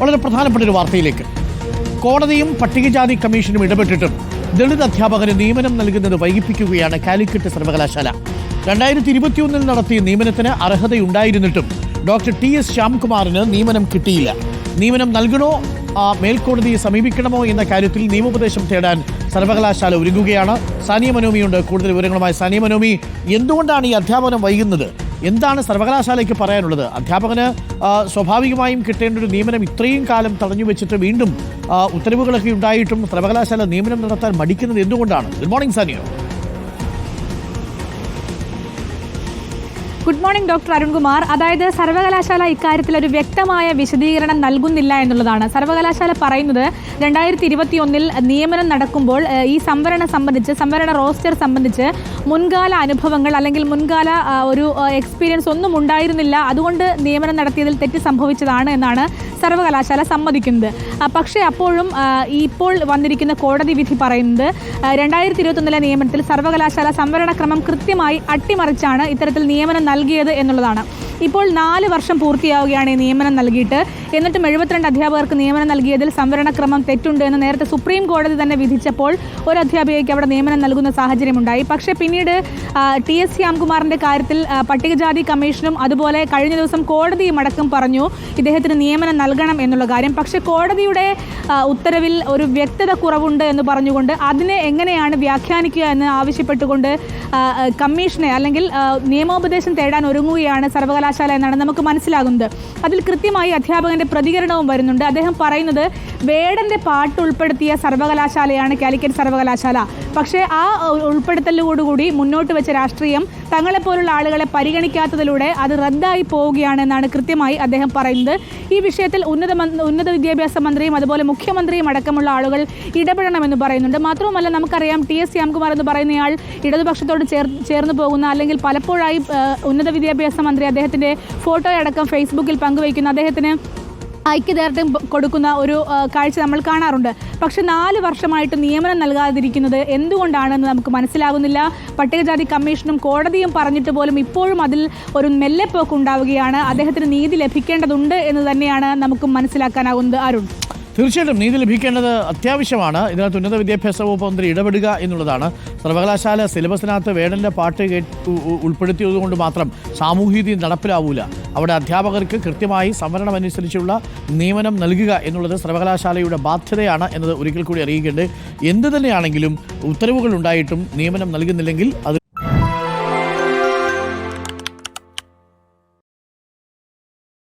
വളരെ പ്രധാനപ്പെട്ട ഒരു വാർത്തയിലേക്ക്. കോടതിയും പട്ടികജാതി കമ്മീഷനും ഇടപെട്ടിട്ടും ദളിത് അധ്യാപകന് നിയമനം നൽകുന്നത് വൈകിപ്പിക്കുകയാണ് കാലിക്കറ്റ് സർവകലാശാല. രണ്ടായിരത്തി ഇരുപത്തിയൊന്നിൽ നടത്തിയ നിയമനത്തിന് അർഹതയുണ്ടായിരുന്നിട്ടും ഡോക്ടർ ടി എസ് ശ്യാംകുമാറിന് നിയമനം കിട്ടിയില്ല. നിയമനം നൽകണോ മേൽക്കോടതിയെ സമീപിക്കണമോ എന്ന കാര്യത്തിൽ നിയമോപദേശം തേടാൻ സർവകലാശാല ഒരുങ്ങുകയാണ്. സാനിയ മനോമിയുണ്ട്. കൂടുതൽ വിവരങ്ങളുമായി സാനിയ മനോമി എന്തുകൊണ്ടാണ് ഈ അധ്യാപനം വൈകുന്നത്? എന്താണ് സർവകലാശാലയ്ക്ക് പറയാനുള്ളത്? അധ്യാപകന് സ്വാഭാവികമായും കിട്ടേണ്ട ഒരു നിയമനം ഇത്രയും കാലം തടഞ്ഞു വെച്ചിട്ട് വീണ്ടും ഉത്തരവുകളൊക്കെ ഉണ്ടായിട്ടും സർവകലാശാല നിയമനം നടത്താൻ മടിക്കുന്നത് എന്തുകൊണ്ടാണ്? Good morning Sanio good morning doctor Arunkumar. അതായത് സർവകലാശാല ഇക്കാര്യത്തിൽ ഒരു വ്യക്തമായ വിശദീകരണം നൽകുന്നില്ല എന്നുള്ളതാണ്. സർവകലാശാല പറയുന്നത് രണ്ടായിരത്തി ഇരുപത്തി ഒന്നിൽ നിയമനം നടക്കുമ്പോൾ ഈ സംവരണം സംബന്ധിച്ച് സംവരണ റോസ്റ്റർ സംബന്ധിച്ച് മുൻകാല അനുഭവങ്ങൾ അല്ലെങ്കിൽ മുൻകാല ഒരു എക്സ്പീരിയൻസ് ഒന്നും ഉണ്ടായിരുന്നില്ല. അതുകൊണ്ട് നിയമനം നടത്തിയതിൽ തെറ്റ് സംഭവിച്ചതാണ് എന്നാണ് സർവകലാശാല സമ്മതിക്കുന്നത്. പക്ഷേ അപ്പോഴും ഇപ്പോൾ വന്നിരിക്കുന്ന കോടതി വിധി പറയുന്നത് രണ്ടായിരത്തി ഇരുപത്തൊന്നിലെ നിയമനത്തിൽ സർവകലാശാല സംവരണക്രമം കൃത്യമായി അട്ടിമറിച്ചാണ് ഇത്തരത്തിൽ നിയമനം നൽകിയത് എന്നുള്ളതാണ്. ഇപ്പോൾ നാല് വർഷം പൂർത്തിയാവുകയാണ് ഈ നിയമനം നൽകിയിട്ട്. എന്നിട്ടും എഴുപത്തിരണ്ട് അധ്യാപകർക്ക് നിയമനം നൽകിയതിൽ സംവരണക്രമം തെറ്റുണ്ട് എന്ന് നേരത്തെ സുപ്രീം കോടതി തന്നെ വിധിച്ചപ്പോൾ ഒരു അധ്യാപികയ്ക്ക് അവിടെ നിയമനം നൽകുന്ന സാഹചര്യമുണ്ടായി. പക്ഷേ പിന്നീട് ടി എസ് ശ്യാംകുമാറിന്റെ കാര്യത്തിൽ പട്ടികജാതി കമ്മീഷനും അതുപോലെ കഴിഞ്ഞ ദിവസം കോടതിയും അടക്കം പറഞ്ഞു ഇദ്ദേഹത്തിന് നിയമനം നൽകണം എന്നുള്ള കാര്യം. പക്ഷേ കോടതിയുടെ ഉത്തരവിൽ ഒരു വ്യക്തത കുറവുണ്ട് എന്ന് പറഞ്ഞുകൊണ്ട് അതിനെ എങ്ങനെയാണ് വ്യാഖ്യാനിക്കുക എന്ന് ആവശ്യപ്പെട്ടുകൊണ്ട് കമ്മീഷനെ അല്ലെങ്കിൽ നിയമോപദേശം തേടാൻ ഒരുങ്ങുകയാണ് സർവകലാശാല എന്നാണ് നമുക്ക് മനസ്സിലാകുന്നത്. അതിൽ കൃത്യമായി അധ്യാപകന്റെ പ്രതികരണവും വരുന്നുണ്ട്. അദ്ദേഹം പറയുന്നത് വേടന്റെ പാട്ട് ഉൾപ്പെടുത്തിയ സർവകലാശാലയാണ് കാലിക്കറ്റ് സർവകലാശാല. പക്ഷേ ആ ഉൾപ്പെടുത്തലോടുകൂടി മുന്നോട്ട് വെച്ച രാഷ്ട്രീയം തങ്ങളെപ്പോലുള്ള ആളുകളെ പരിഗണിക്കാത്തതിലൂടെ അത് റദ്ദായി പോവുകയാണെന്നാണ് കൃത്യമായി അദ്ദേഹം പറയുന്നത്. ഈ വിഷയത്തിൽ ഉന്നത ഉന്നത വിദ്യാഭ്യാസ മന്ത്രിയും അതുപോലെ മുഖ്യമന്ത്രിയും അടക്കമുള്ള ആളുകൾ ഇടപെടണമെന്ന് പറയുന്നുണ്ട്. മാത്രവുമല്ല നമുക്കറിയാം ടി എസ് ശ്യാംകുമാർ എന്ന് പറയുന്നയാൾ ഇടതുപക്ഷത്തോട് ചേർ ചേർന്ന് പോകുന്ന അല്ലെങ്കിൽ പലപ്പോഴായി ഉന്നത വിദ്യാഭ്യാസ മന്ത്രി അദ്ദേഹത്തിന്റെ ഫോട്ടോയടക്കം ഫേസ്ബുക്കിൽ പങ്കുവയ്ക്കുന്ന അദ്ദേഹത്തിന് ഐക്യദാർഢ്യം കൊടുക്കുന്ന ഒരു കാഴ്ച നമ്മൾ കാണാറുണ്ട്. പക്ഷെ നാല് വർഷമായിട്ട് നിയമനം നൽകാതിരിക്കുന്നത് എന്തുകൊണ്ടാണെന്ന് നമുക്ക് മനസ്സിലാകുന്നില്ല. പട്ടികജാതി കമ്മീഷനും കോടതിയും പറഞ്ഞിട്ട് പോലും ഇപ്പോഴും അതിൽ ഒരു മെല്ലെപ്പോക്ക് ഉണ്ടാവുകയാണ്. അദ്ദേഹത്തിന് നീതി ലഭിക്കേണ്ടതുണ്ട് എന്ന് തന്നെയാണ് നമുക്ക് മനസ്സിലാക്കാനാകുന്നത്. അരുൺ. തീർച്ചയായിട്ടും നീതി ലഭിക്കേണ്ടത് അത്യാവശ്യമാണ്. ഇതിനകത്ത് ഉന്നത വിദ്യാഭ്യാസ വകുപ്പ് മന്ത്രി ഇടപെടുക എന്നുള്ളതാണ് സർവകലാശാല സിലബസിനകത്ത് വേടന്റെ പാട്ട് ഉൾപ്പെടുത്തിയത് കൊണ്ട് മാത്രം സാമൂഹ്യനീതി നടപ്പിലാവൂല. അവിടെ അധ്യാപകർക്ക് കൃത്യമായി സംവരണം അനുസരിച്ചുള്ള നിയമനം നൽകുക എന്നുള്ളത് സർവകലാശാലയുടെ ബാധ്യതയാണ് എന്നത് ഒരിക്കൽ കൂടി അറിയിക്കേണ്ടത്. എന്ത് തന്നെയാണെങ്കിലും ഉത്തരവുകൾ ഉണ്ടായിട്ടും നിയമനം നൽകുന്നില്ലെങ്കിൽ അത്